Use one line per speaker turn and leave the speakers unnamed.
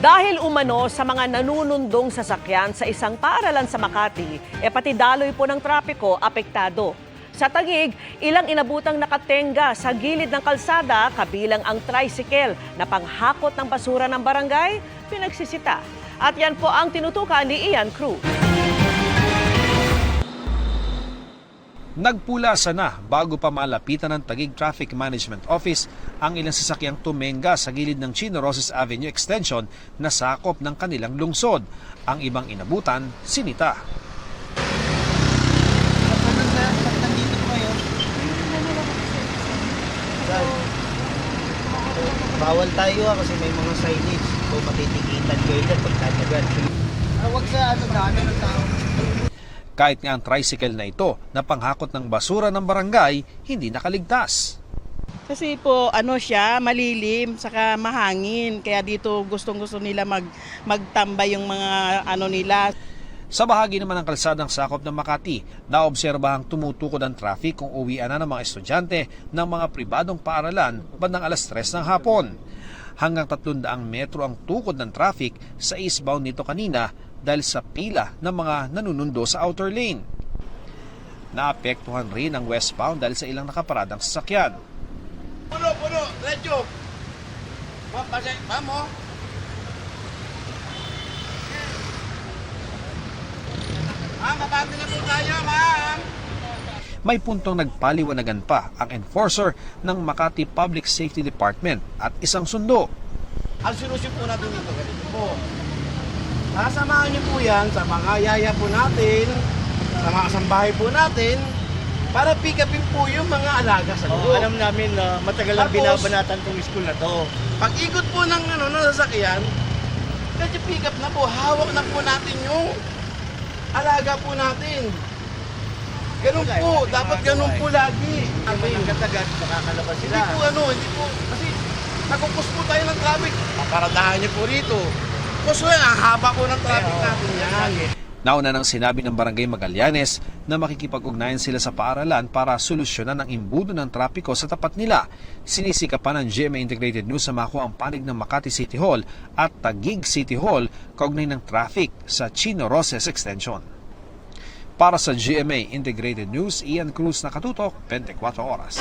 Dahil umano sa mga nanunundong sasakyan sa isang paaralan sa Makati, e pati daloy po ng trapiko apektado. Sa Tagig, ilang inabutang nakatenga sa gilid ng kalsada kabilang ang tricycle na panghakot ng basura ng barangay, pinagsisita. At yan po ang tinutukan ni Ian Cruz.
Nagpulasa na bago pa malapitan ng Taguig Traffic Management Office ang ilang sasakyang tumenga sa gilid ng Chino Roses Avenue Extension na sakop ng kanilang lungsod. Ang ibang inabutan, sinita.
Bawal tayo ah, kasi may mga signage. So matitikitan kayo dyan pag tatagal. Ah, Huwag sa ano dami ng tao.
Kahit nga ang tricycle na ito na panghakot ng basura ng barangay, hindi nakaligtas.
Kasi po ano siya, malilim, saka mahangin. Kaya dito gustong-gusto nila mag magtambay yung mga ano nila.
Sa bahagi naman ng kalsadang sakop ng Makati, naobserbahang tumutukod ang traffic kung uwian na ng mga estudyante ng mga pribadong paaralan bandang alas 3 ng hapon. Hanggang 300 metro ang tukod ng traffic sa eastbound nito kanina dahil sa pila ng mga nanunundo sa outer lane. Naapektuhan rin ang westbound dahil sa ilang nakaparadang sasakyan.
Puno, puno, radyo. Ma'am, pasay, ma'am, oh. Ma'am, mabati na po tayo, ma'am.
May puntong nagpaliwanagan pa ang enforcer ng Makati Public Safety Department at isang sundo.
Ang solusyon po natin dito, ganito po. Sasamahan niyo po yan sa mga yaya po natin, sa mga kasambahay po natin, para pick upin po yung mga alaga sa loob.
alam namin na matagal
ang binabanatan
tong school na to.
Pag ikot po ng ano, ng sasakyan, medyo pick up na po, hawak na po natin yung alaga po natin. Ganun po, dapat ganun po lagi.
Kapag nagkatagat, makakalabas
Hindi po ano, hindi po, kasi nagkukos po tayo ng traffic. Paparadahan niyo po rito. Kuso yan, ang haba po ng traffic natin yan.
Nauna nang sinabi ng Barangay Magallanes na makikipag-ugnayan sila sa paaralan para solusyonan ang imbudo ng trapiko sa tapat nila. Sinisikapan ng GMA Integrated News sa makuha ang panig ng Makati City Hall at Taguig City Hall kaugnay ng traffic sa Chino Roses Extension. Para sa GMA Integrated News, Ian Cruz nakatutok, 24 oras.